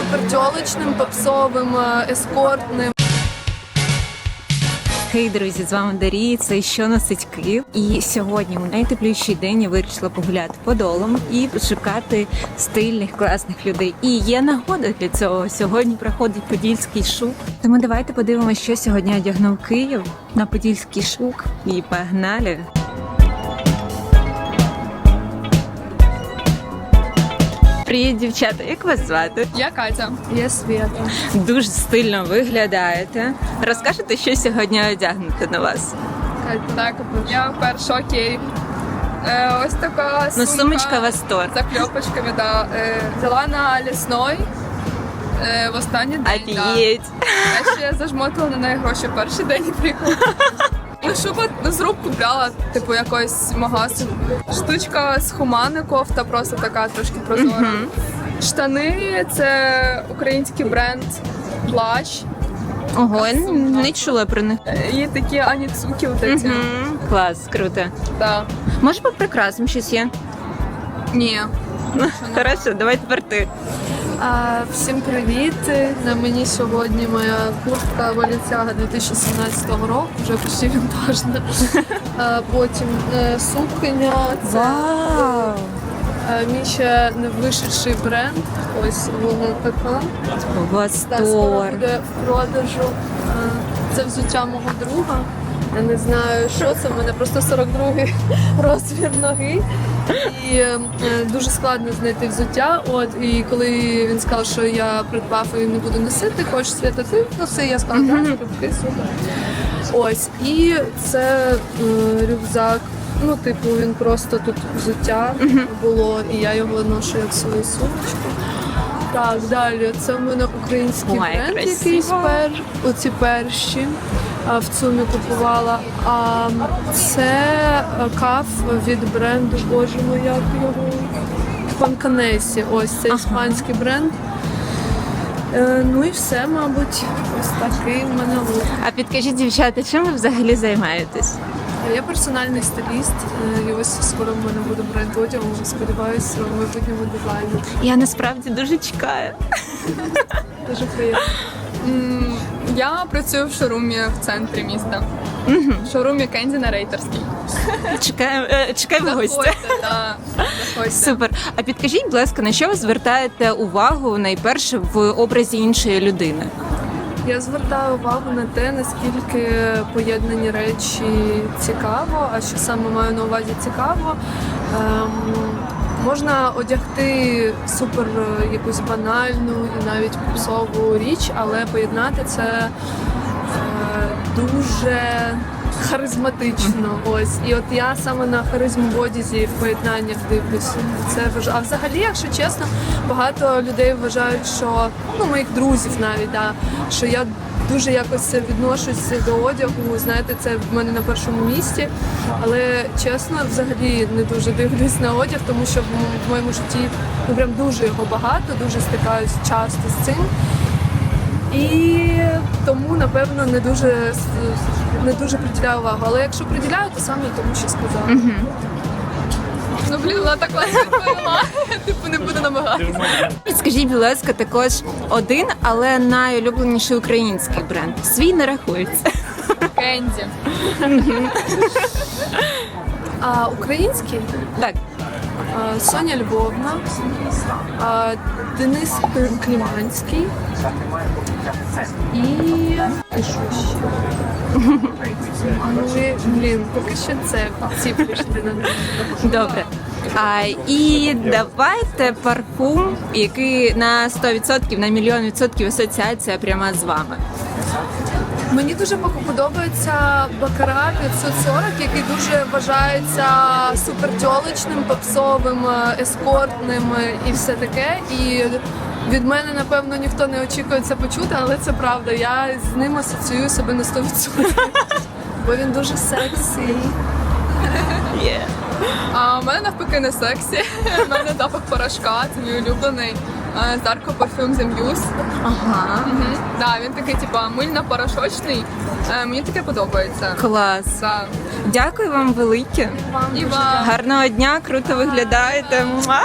супертьолочним, попсовим, е, ескортним. Хей, друзі, з вами Дарія, це що носить Київ. І сьогодні у найтепліший день я вирішила погуляти подолом і пошукати стильних, класних людей. І є нагода для цього. Сьогодні проходить подільський шук. Тому давайте подивимося, що сьогодні одягнув Київ на подільський шук. І погнали! Привіт, дівчата! Як вас звати? Я Катя. Є свята. Дуже стильно виглядаєте. Розкажете, що сьогодні одягнути на вас? Так, я перша окей. Е, ось така Ну, сумка сумочка Вастор. з закльопочками, да. Е, взяла на лісной е, в останній день. Да. Офігеть! Я ще зажмотила на неї гроші перший день і приїхала. Ну, шуба з рук купляла, типу, якось магазин. Штучка з хумани кофта, просто така трошки прозора. Штани це український бренд плащ. Ого, я не чула про них. Е, І такі аніцуки, от ці. Мгм. Клас, круто. Да. Може по прикрасам щось є? Ні. Хорошо, давай тепер ти. А, всім привіт! На мені сьогодні моя куртка Balenciaga 2017 року, вже почти вінтажна. А, потім е, сукня, це Вау! е, мій ще не вишедший бренд. Ось вона така. Скоро Вастор. буде в продажу. Е, Це взуття мого друга. Я не знаю, що це. в мене просто 42-й розмір ноги. І е, дуже складно знайти взуття. От і коли він сказав, що я придбав і не буду носити, хочеш свята ти носи, я сказала, так, залюбки, супер. Ось, і це е, рюкзак. Ну, типу, він просто тут взуття було, і я його ношу як свою сумочку. Так, далі. Це в мене український Ой, бренд красиво. якийсь пер, оці перші в ЦУМі купувала. А це е, каф від бренду, боже мой, як його Панканесі. Ось це іспанський бренд. Е, ну і все, мабуть, ось такий в мене лук. А підкажіть, дівчата, чим ви взагалі займаєтесь? Я персональний стиліст, е, і ось скоро в мене буде бренд одягу. Сподіваюся, в майбутньому дизайні. Я насправді дуже чекаю. Дуже приємно. М, Я працюю в шоурумі в центрі міста. В шоурумі Кенді на Рейтерській. Чекаємо, е, чекаємо гостя. Заходьте, да. Заходьте. Супер. А підкажіть, будь ласка, на що ви звертаєте увагу найперше в образі іншої людини? Я звертаю увагу на те, наскільки поєднані речі цікаво, а що саме маю на увазі цікаво. Ем, можна одягти супер якусь банальну і навіть попсову річ, але поєднати це е, дуже харизматично. Ось. І от я саме на харизму в одязі в поєднаннях дивлюся. Це важ... А взагалі, якщо чесно, багато людей вважають, що ну моїх друзів навіть да, що я дуже якось відношусь до одягу. Знаєте, це в мене на першому місці. Але чесно, взагалі не дуже дивлюсь на одяг, тому що в моєму житті ну прям дуже його багато, дуже стикаюсь часто з цим. І напевно, не дуже не дуже приділяю увагу. Але якщо приділяю, то саме тому, що сказала. Ну, блін, вона так класно відповіла. Типу не буду намагатися. Скажіть, будь ласка, також один, але найулюбленіший український бренд. Свій не рахується. Кенді. А український Так, а, Соня Львовна, а, Денис Кліманський і що ще? Ну, і, блін, поки що це ці прийшли на добре. А, і давайте парфум, який на 100%, на мільйон відсотків асоціація пряма з вами. Мені дуже подобається Бакара 540, який дуже вважається супертьолочним, попсовим, ескортним і все таке. І від мене, напевно, ніхто не очікує це почути, але це правда. Я з ним асоціюю себе на 100%. Бо він дуже сексі. А у мене навпаки не сексі. У мене запах порошка, це мій улюблений. З Darko The Muse. Ага. Мгм. Да, він такий, типа, мильно-порошочний. Е, Мені таке подобається. Клас. Да. Дякую вам велике. І вам. Гарного дня, круто виглядаєте. Муа.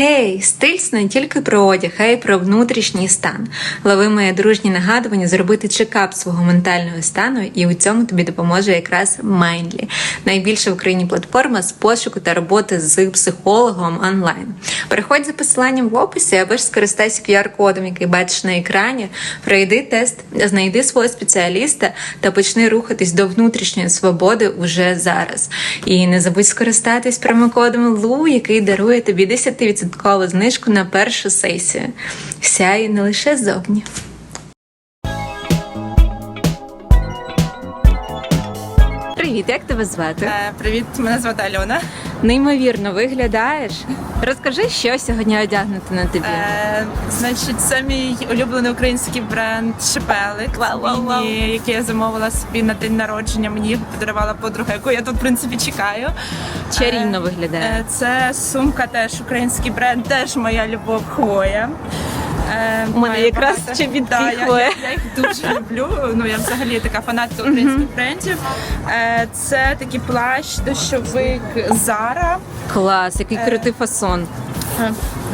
Хей, стиль це не тільки про одяг, а й про внутрішній стан. Лови моє дружнє нагадування зробити чекап свого ментального стану, і у цьому тобі допоможе якраз Mindly. найбільша в Україні платформа з пошуку та роботи з психологом онлайн. Переходь за посиланням в описі або ж скористайся QR-кодом, який бачиш на екрані. Пройди тест, знайди свого спеціаліста та почни рухатись до внутрішньої свободи уже зараз. І не забудь скористатись промокодом LU, який дарує тобі 10% знижку на першу сесію. Сяє не лише зовні. Привіт, як тебе звати? Е, Привіт, мене звати Альона. Неймовірно виглядаєш. Розкажи, що сьогодні одягнути на тобі. Е, значить, це мій улюблений український бренд Шепелик. Який я замовила собі на день народження. Мені його подарувала подруга, яку я тут в принципі чекаю. Чарівно Е, виглядає. е, Це сумка, теж український бренд, теж моя любов хвоя. Е, У мене якраз чобітки Да, я, їх дуже люблю. Ну я взагалі така фанатка українських брендів. Е, Це такий плащ, дощовик Зара. Клас, який е, крутий фасон.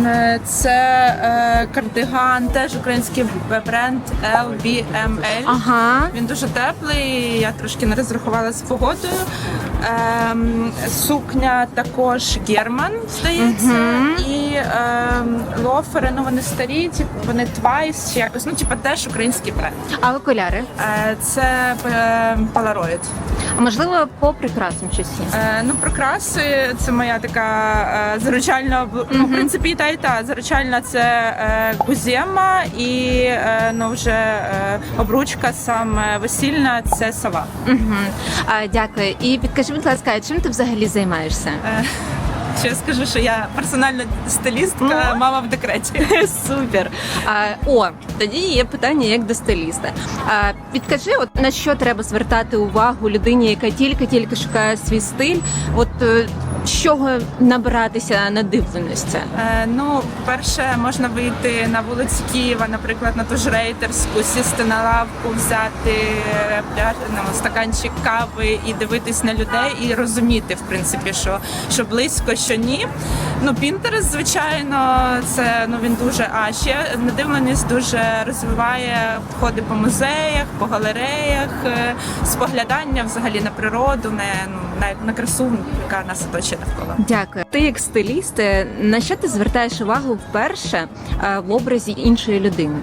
Е, Це кардиган, теж український бренд LBML. Ага. Він дуже теплий, я трошки не розрахувала з погодою. Ем, сукня також Герман, здається. І ем, лофери, ну вони старі, типу, вони Twice чи якось, ну типу теж український бренд. А окуляри? Е, це е, Polaroid. А можливо, по прекрасним щось є? Е, ну, прикраси це моя така е, заручальна обл- ну, в принципі, і та і та заручальна це е, гузема, і е, ну вже е, обручка саме весільна це сова. Угу. А, дякую. І підкажи, будь ласка, а чим ти взагалі займаєшся? Що ще скажу, що я персональна стилістка, мама в декреті. Супер. А, о, тоді є питання як до стиліста. А, підкажи, от на що треба звертати увагу людині, яка тільки-тільки шукає свій стиль. От е, чого набиратися надивленості? Е, ну, перше, можна вийти на вулиці Києва, наприклад, на ту ж рейтерську, сісти на лавку, взяти е, пляж, ну, стаканчик кави і дивитись на людей і розуміти, в принципі, що, що близько, що ні. Ну, Пінтерес, звичайно, це ну він дуже. А ще надивленість дуже розвиває входи по музеях, по галереях, е, споглядання взагалі на природу, на, ну, на, на красу, яка нас оточує навколо. Дякую. Ти як стиліст, е, на що ти звертаєш увагу вперше е, в образі іншої людини?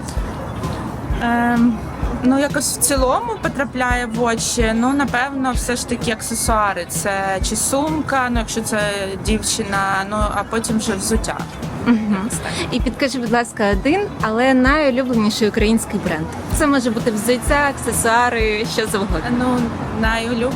Ем, ну, якось в цілому потрапляє в очі. Ну, напевно, все ж таки аксесуари. Це чи сумка, ну якщо це дівчина, ну а потім вже взуття. Так. І підкажи, будь ласка, один, але найулюбленіший український бренд. Це може бути взуття, аксесуари, що завгодно. Ну, найулюб...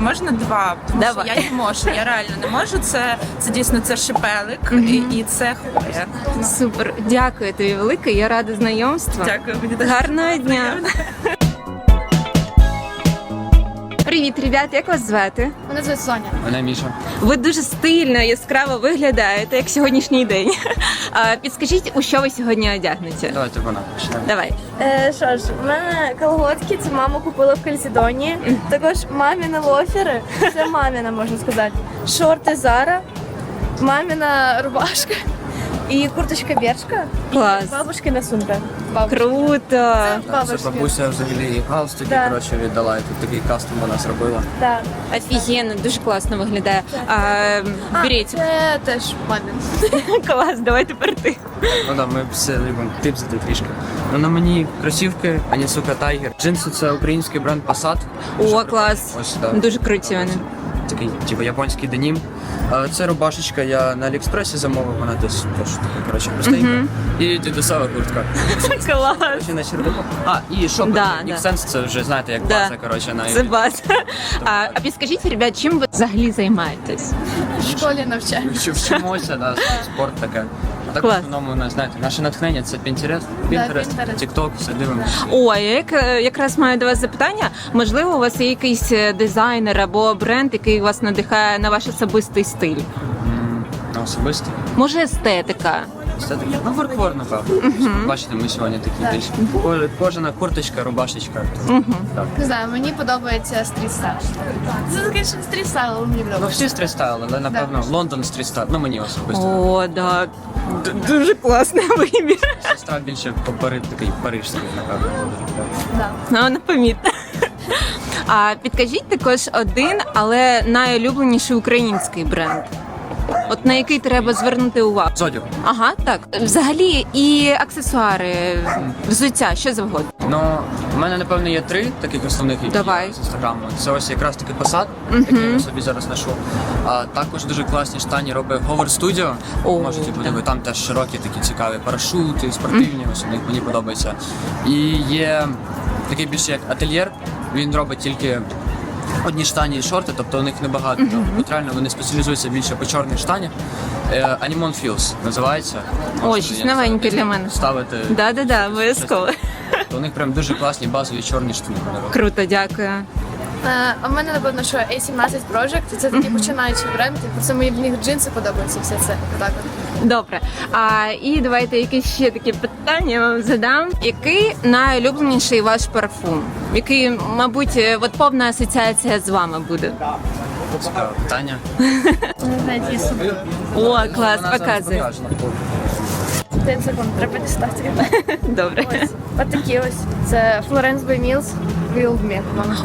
можна два, тому Давай. що я не можу. Я реально не можу. Це, це дійсно це шипелик і, і це хвоя. Супер, дякую тобі велике. Я рада знайомству. Дякую, мені Гарного дня. Привіт, ребят, як вас звати? Мене звати Соня. Мене Міша. Ви дуже стильно, яскраво виглядаєте, як сьогоднішній день. А, Підскажіть, у що ви сьогодні одягнете? Давайте вона почне. Давай. Е, що ж, в мене колготки, це мама купила в Кальзідоні. Також маміни лофери, це маміна, можна сказати. Шорти Зара, маміна рубашка і курточка Бершка. Клас. І бабушкина сумка. Круто. Це Бабушки. бабуся взагалі галстуки Да. коротше віддала, і тут такий кастом вона зробила. Так. Офігенно, дуже класно виглядає. А, беріть. Це теж мамін. Клас, давай тепер ти. Ну да, ми все любимо типсити трішки. Ну на мені кросівки, ані сука Тайгер. Джинси це український бренд Passat. Дуже О, прикольно. клас. Ось да. Дуже круті вони. Такий, типу, японський денім. А це рубашечка, я на Аліекспресі замовив, вона десь теж така, коротше, простенька. І дідусова куртка. Клас. На. А, і шопер. Да, да. Сенс, це вже знаєте, як Да. база, коротше, на Це база. А, а підскажіть, ребят, чим ви взагалі займаєтесь? В школі навчаємося. Вчи- Вчимося, да, спорт таке. Так в Клас. основному, нас, знаєте, наше натхнення це Pinterest, Pinterest, Pinterest. TikTok, все дивимося. О, я як, е, якраз маю до вас запитання. Можливо, у вас є якийсь е, дизайнер або бренд, який вас надихає на ваш особистий стиль? М, Особисто. Може, естетика? Це таке. Ну, ворквор, напевно. Бачите, ми сьогодні такі більш ко- кожана курточка, рубашечка. Так. Не знаю, мені подобається стрітстайл. Це таке що стрітстайл, мені Ну, подобається. всі стрітстайл, але напевно Лондон стрітстайл. Ну мені особисто. О, да. Д- Дуже класний вибір. Сестра більше по Пари, такий парижський, напевно. дуже. Ну, вона помітна. А підкажіть також один, але найулюбленіший український бренд. От на який треба звернути увагу. Зодю. Ага, так. Взагалі і аксесуари, взуття, що завгодно. Ну, в мене напевно є три таких основних які Давай. з інстаграму. Це ось якраз таки посад, який я собі зараз ношу. А також дуже класні штані робить Hover Studio. О, Можете подивитися, там теж широкі такі цікаві парашути, спортивні, ось них мені подобається. І є такий більше як ательєр. Він робить тільки. Одні штані і шорти, тобто у них небагато. От реально вони спеціалізуються більше по чорних штанях. Е, Animon Feels називається. Можете, щось я не знаю, новеньке для мене. Ставити. Да, да, да, обов'язково. То у них прям дуже класні базові чорні роблять. Круто, дякую. Е, А в мене напевно, що A17 Project, це такий починаючий бренд. Типу, це мені в них джинси подобаються, все це. Так от. Добре. А і давайте якісь ще такі питання я вам задам. Який найулюбленіший ваш парфум? Який, мабуть, е, от повна асоціація з вами буде? Цікаве питання. О, клас, показуй. 5 секунд, треба дістати. Добре. Ось. Отакі ось. Це Florence by Mills Wild Me.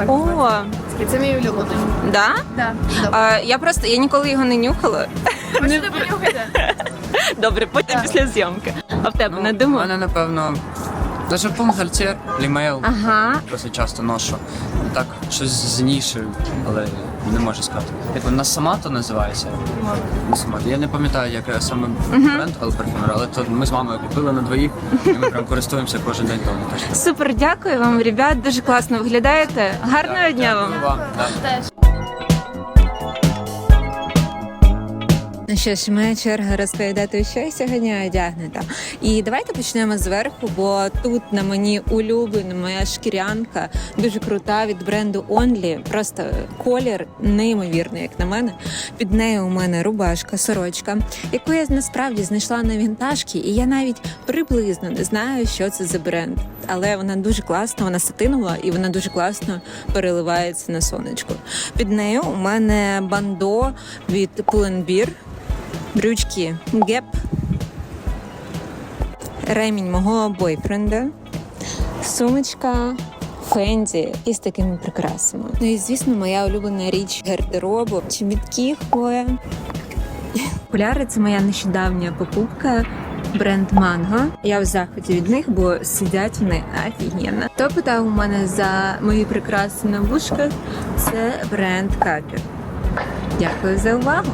О, називається. Це мій улюблений. да? Да. А, я просто я ніколи його не нюхала. Не? Добре, потім після зйомки. А в тебе Ну, не У думав? мене, напевно, даже пунктер, Лімейл. Ага. Досить часто ношу. Так, щось з нішею, але не можу сказати. Як вона Самато називається? Насамато. Я не пам'ятаю, як е, саме бренд, але парфюмер, але то ми з мамою купили на двоїх, і ми прям користуємося кожен день. тому. теж. Супер, дякую вам, ребят. Дуже класно виглядаєте. Гарного дня вам. Дякую вам. Да. Ну що ж, моя черга розповідати, що я сьогодні одягнута. І давайте почнемо зверху, бо тут на мені улюблена моя шкірянка, дуже крута від бренду Only. Просто колір неймовірний, як на мене. Під нею у мене рубашка, сорочка, яку я насправді знайшла на вінтажці, і я навіть приблизно не знаю, що це за бренд. Але вона дуже класна, вона сатинова і вона дуже класно переливається на сонечку. Під нею у мене бандо від Pull&Bear, брючки Gap, ремінь мого бойфренда, сумочка Фенді із такими прикрасами. Ну і звісно, моя улюблена річ гардеробу, чобітки хвоя. Окуляри це моя нещодавня покупка. Бренд Манго. Я в захваті від них, бо сидять вони офігенно. Хто питав у мене за мої прикраси на вушках? Це бренд Капір. Дякую за увагу.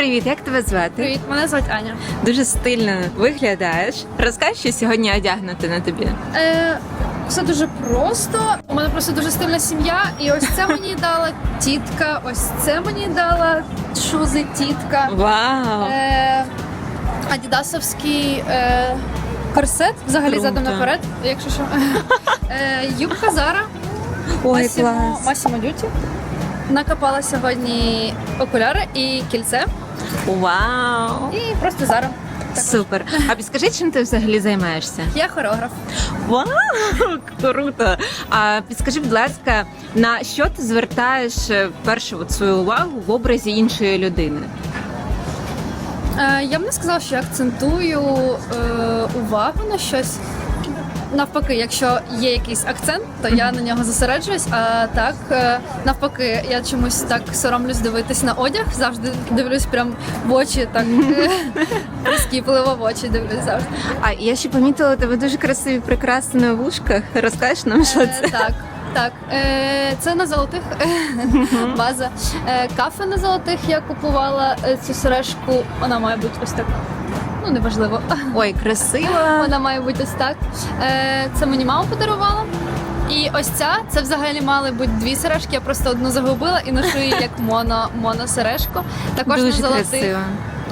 Привіт, як тебе звати? Привіт, мене звати Аня. Дуже стильно виглядаєш. Розкажи, що сьогодні одягнути на тобі. Е, все дуже просто. У мене просто дуже стильна сім'я, і ось це мені дала тітка, ось це мені дала шузи тітка. Вау! Е, адідасовський е, корсет, взагалі Круто. задом наперед, якщо що. Е, юбка Зара, Ой, Масімо, клас! Масімо Дюті. Накопала сьогодні окуляри і кільце, Вау! і просто Зара. Супер! А підскажи, чим ти взагалі займаєшся? Я хореограф. Вау! Круто! А підскажи, будь ласка, на що ти звертаєш е, першу от свою увагу в образі іншої людини? Е, я б не сказала, що я акцентую е, увагу на щось. Навпаки, якщо є якийсь акцент, то я на нього зосереджуюсь. А так, е, навпаки, я чомусь так соромлюсь дивитись на одяг. Завжди дивлюсь прям в очі, так е, прискіпливо в очі дивлюсь завжди. А я ще помітила тебе дуже красиві прикраси на вушках. Розкажеш нам, що Е, це? так, так. Це на золотих база. Кафе на золотих я купувала цю сережку. Вона має бути ось так. Ну, неважливо. Ой, красиво! Вона має бути ось так. Е, це мені мама подарувала. І ось ця, це взагалі мали бути дві сережки. Я просто одну загубила і ношу її як моно, моносережку. Також Дуже на красиво.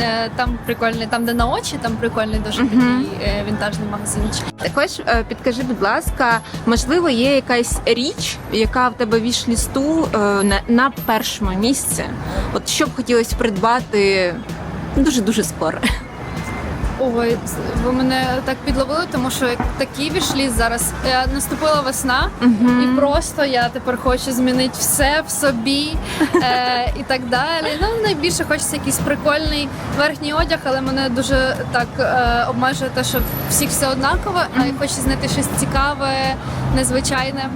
Е, Там прикольний, там де на очі, там прикольний дуже такий е, вінтажний магазинчик. Також е, підкажи, будь ласка, можливо, є якась річ, яка в тебе віш-лісту на, на першому місці? От що б хотілося придбати дуже дуже скоро. Ой, ви мене так підловили, тому що такий вішліс зараз. Е, Наступила весна, і просто я тепер хочу змінити все в собі е, і так далі. Ну, найбільше хочеться якийсь прикольний верхній одяг, але мене дуже так е, обмежує те, що всіх все однакове, а я хочу знайти щось цікаве, незвичайне.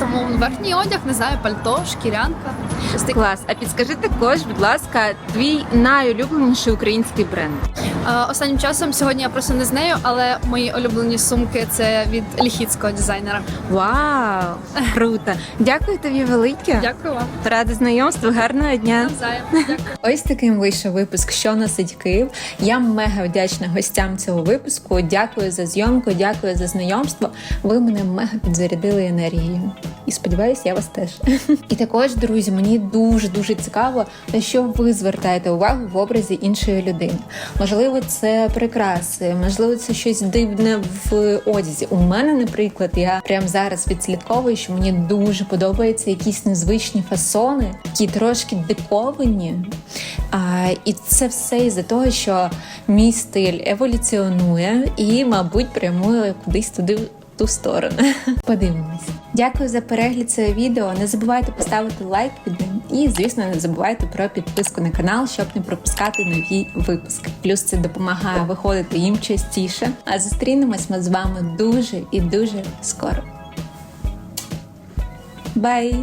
Тому верхній одяг, не знаю, пальто, шкірянка. Щось. Клас. А підскажи також, будь ласка, твій найулюбленіший український бренд. Е, Останнім часом сьогодні я просто не з нею, але мої улюблені сумки це від ліхідського дизайнера. Вау! Круто! Дякую тобі велике. Дякую вам. Рада знайомству, гарного дня. Дякую. Ось таким вийшов випуск, що носить Київ. Я мега вдячна гостям цього випуску. Дякую за зйомку, дякую за знайомство. Ви мене мега підзарядили енергією. І сподіваюся, я вас теж. І також, друзі, мені дуже дуже цікаво, на що ви звертаєте увагу в образі іншої людини. Можливо, це прикраси, можливо, це щось дивне в одязі. У мене, наприклад, я прямо зараз відслідковую, що мені дуже подобаються якісь незвичні фасони, які трошки диковані. А, і це все із-за того, що мій стиль еволюціонує і, мабуть, прямує кудись туди. Ту сторону. Подивимось. Дякую за перегляд цього відео. Не забувайте поставити лайк під ним. І, звісно, не забувайте про підписку на канал, щоб не пропускати нові випуски. Плюс це допомагає виходити їм частіше. А зустрінемось ми з вами дуже і дуже скоро. Бай!